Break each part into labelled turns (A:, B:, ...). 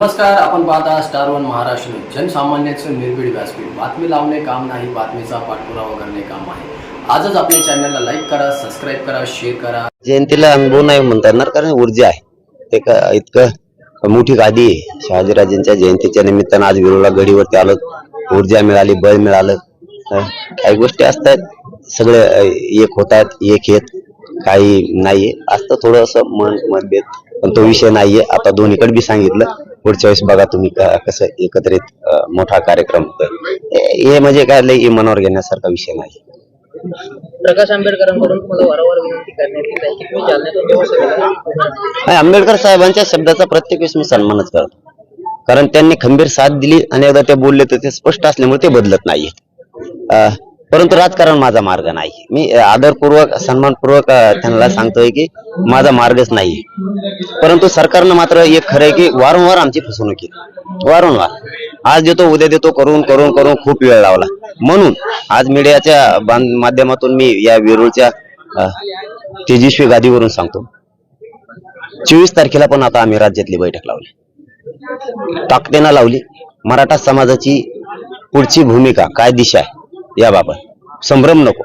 A: नमस्कार आपण पाहता स्टार वन महाराष्ट्र न्यूज. जनसामान्याचं निर्भीड व्यासपीठ. बातमी लावणे काम नाही बातमीचा पाठपुरावा करणे काम आहे. आजच आपल्या चॅनलला लाईक करा सबस्क्राईब करा शेअर करा.
B: जयंतीला अनुभव नाही म्हणता येणार कारण ऊर्जा आहे. ते का इतकं मोठी गादी आहे. शहाजीराजेंच्या जयंतीच्या निमित्तानं आज विरोला गडीवरती आलो. ऊर्जा मिळाली बळ मिळालं. काही गोष्टी असतात. सगळे एक होतात एक येत. काही नाहीये. असतं थोडं मन मतभेद पण तो विषय नाहीये. आता दोन्हीकडे बी सांगितलं. पुढच्या वेळेस बघा तुम्ही कसं एकत्रित मोठा कार्यक्रम हे म्हणजे काय लई मनावर घेण्यासारखा विषय नाही.
C: प्रकाश आंबेडकरांकडून वारंवार विनंती करण्यात
B: नाही, आंबेडकर साहेबांच्या शब्दाचा प्रत्येक वेळेस मी सन्मानच करतो. कारण त्यांनी खंबीर साथ दिली आणि एकदा ते बोलले तर ते स्पष्ट असल्यामुळे ते बदलत नाहीये. अं, परंतु राजकारण माझा मार्ग नाही. मी आदरपूर्वक सन्मानपूर्वक त्यांना सांगतोय की माझा मार्गच नाही. परंतु सरकारनं मात्र एक खरं आहे की वारंवार आमची फसवणूक केली. वारंवार. आज देतो उद्या देतो करून करून करून खूप वेळ लावला. म्हणून आज मीडियाच्या माध्यमातून मी या वेरूळच्या तेजस्वी गादीवरून सांगतो. चोवीस तारखेला पण आता आम्ही राज्यातली बैठक लावली. ताकदेना लावली. मराठा समाजाची पुढची भूमिका काय दिशा आहे? याबाबत संभ्रम नको.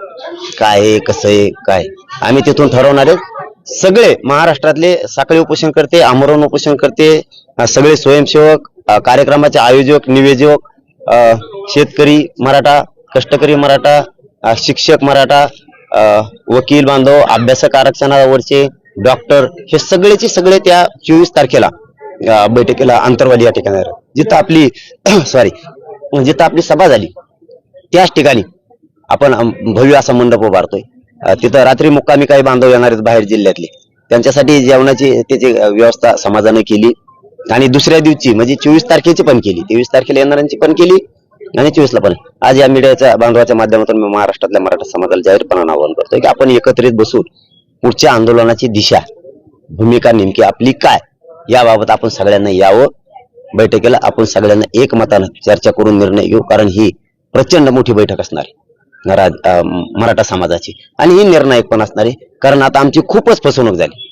B: काय आहे कसं आहे काय? आम्ही तिथून ठरवणार आहे सगळे महाराष्ट्रातले साखळी उपोषण करते आमरण उपोषण करते सगळे स्वयंसेवक कार्यक्रमाचे आयोजक निवेदक अं, शेतकरी मराठा कष्टकरी मराठा शिक्षक मराठा अं, वकील बांधव अभ्यासक आरक्षणावरचे डॉक्टर हे सगळेचे सगळे त्या चोवीस तारखेला बैठकीला अंतरवाली या ठिकाणी जिथं आपली सॉरी जिथं आपली सभा झाली त्याच ठिकाणी आपण भव्य असा मंडप उभारतोय. तिथं रात्री मुक्कामी काही बांधव येणार आहेत बाहेर जिल्ह्यातले. त्यांच्यासाठी जेवणाची त्याची व्यवस्था समाजाने केली. आणि दुसऱ्या दिवशी म्हणजे चोवीस तारखेची पण केली. तेवीस तारखेला येणाऱ्यांची पण केली आणि चोवीसला पण. आज या मीडियाच्या बांधवाच्या माध्यमातून मी महाराष्ट्रातल्या मराठा समाजाला जाहीरपणानं आवाहन करतोय की आपण एकत्रित बसून पुढच्या आंदोलनाची दिशा भूमिका नेमकी आपली काय याबाबत आपण सगळ्यांना यावं. बैठकीला आपण सगळ्यांना एकमतानं चर्चा करून निर्णय घेऊ कारण ही प्रचंड मोठी बैठक असणारी. मराठा समाजाची. आणि ही निर्णायक पण असणारी कारण आता आमची खूपच फसवणूक झाली.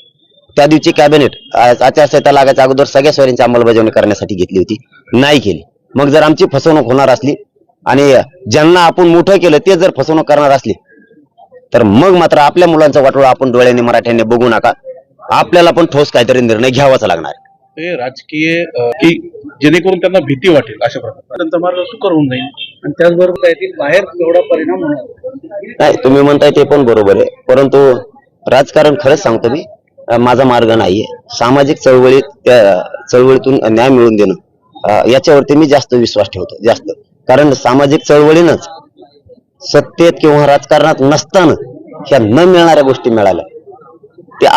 B: त्या दिवशी कॅबिनेट आचारसंहिता लागायच्या अगोदर सगळ्या स्वारींची अंमलबजावणी करण्यासाठी घेतली होती. नाही केली. मग जर आमची फसवणूक होणार असली आणि ज्यांना आपण मोठं केलं ते जर फसवणूक करणार असली तर मग मात्र आपल्या मुलांचा वाटोळा आपण डोळ्याने मराठ्यांनी बघू नका. आपल्याला पण ठोस काहीतरी निर्णय घ्यावाच लागणार.
D: ते राजकीय की जेणेकरून त्यांना भीती वाटेल अशा प्रकारे त्यांचा मार्ग सुकर होऊन जाईल.
C: आणि त्याचबरोबर त्यातील बाहेर एवढा परिणाम होणार
B: नाही. तुम्ही म्हणताय ते पण बरोबर आहे. परंतु राजकारण खरंच सांगतो मी माझा मार्ग नाहीये. सामाजिक चळवळीत त्या चळवळीतून न्याय मिळवून देणं याच्यावरती मी जास्त विश्वास ठेवतो जास्त. कारण सामाजिक चळवळीनंच सत्तेत किंवा राजकारणात नसताना ह्या न मिळणाऱ्या गोष्टी मिळाल्या.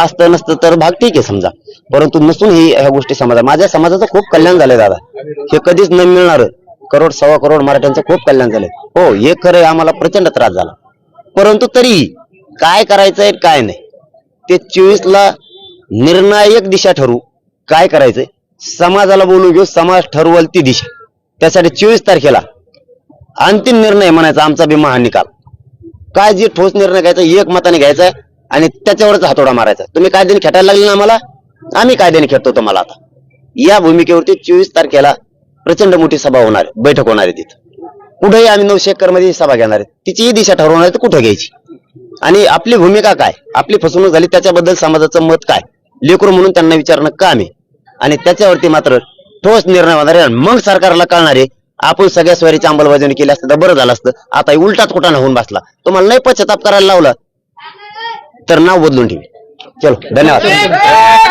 B: असतं नसतं तर भाग ठीक आहे समजा. परंतु नसून ही ह्या गोष्टी समाजा माझ्या समाजाचं खूप कल्याण झालंय दादा. हे कधीच न मिळणार करोड सव्वा करोड मराठ्यांचं खूप कल्याण झालंय. हो हे खरं आम्हाला प्रचंड त्रास झाला. परंतु तरी काय करायचंय काय नाही. ते चोवीस ला निर्णायक दिशा ठरवू काय करायचंय? समाजाला बोलू घेऊ समाज ठरवल ती दिशा. त्यासाठी चोवीस तारखेला अंतिम निर्णय म्हणायचा आमचा भीमा हा निकाल काय जे ठोस निर्णय घ्यायचा एक मताने घ्यायचा आहे आणि त्याच्यावरच हातोडा मारायचा. तुम्ही कायद्याने खेटायला लागले ना आम्हाला? आम्ही कायद्याने खेळतो तुम्हाला आता? या भूमिकेवरती चोवीस तारखेला प्रचंड मोठी सभा होणार बैठक होणार आहे तिथं. कुठेही आम्ही नऊशे एकरमध्ये सभा घेणार आहे. तिचीही दिशा ठरवणार आहे तर कुठं घ्यायची? आणि आपली भूमिका काय? आपली फसवणूक झाली त्याच्याबद्दल समाजाचं मत काय? लेकरू म्हणून त्यांना विचारणं काम आहे आणि त्याच्यावरती मात्र ठोस निर्णय होणार आहे. आणि मग सरकारला कळणार आहे आपण सगळ्या स्वारीची अंमलबजावणी केली असतं तर बरं झालं असतं. आता उलटाच कुठं होऊन बसला. तुम्हाला नाही पश्चाताप करायला लावला. तर नाव बदलून ठेवी. चलो धन्यवाद.